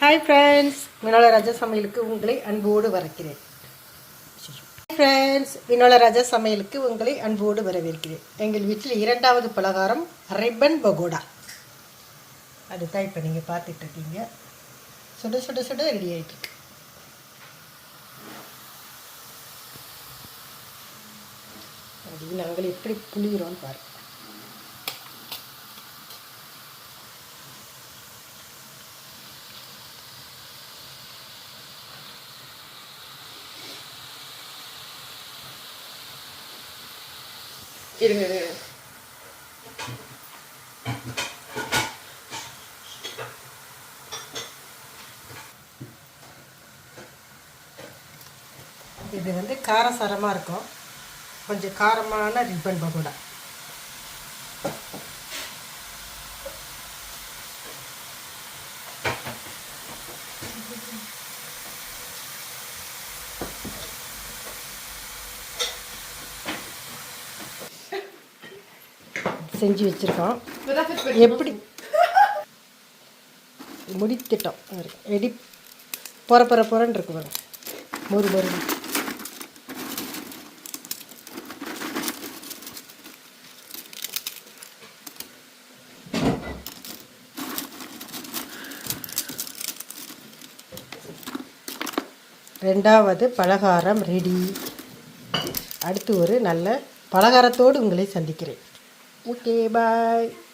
Hi friends வினோல ராஜா சமையலுக்கு உங்களை அன்போடு வரக்கிறேன் ஃப்ரெண்ட்ஸ் வினோல ராஜா சமையலுக்கு உங்களை அன்போடு வரவேற்கிறேன். எங்கள் வீட்டில் இரண்டாவது பலகாரம் ரிப்பன் பகோடா அதுதான் இப்போ நீங்கள் பார்த்துட்டு இருக்கீங்க. சுட சுட சுட ரெடி ஆகிட்டு அப்படி அது நாங்கள் எப்படி புளிகிறோன்னு பாருங்கள் இருங்க இருங்க. இது வந்து காரசாரமாக இருக்கும் கொஞ்சம் காரமான ரிப்பன் பகோடா செஞ்சு வச்சுருக்கோம் எப்படி? முடித்திட்டோம். ரெடி பொற பொற பொறன்னு இருக்கு பாருங்க. மொறு மொறு ரெண்டாவது பலகாரம் ரெடி அடுத்து ஒரு நல்ல பலகாரத்தோடு உங்களை சந்திக்கிறேன். Okay, bye.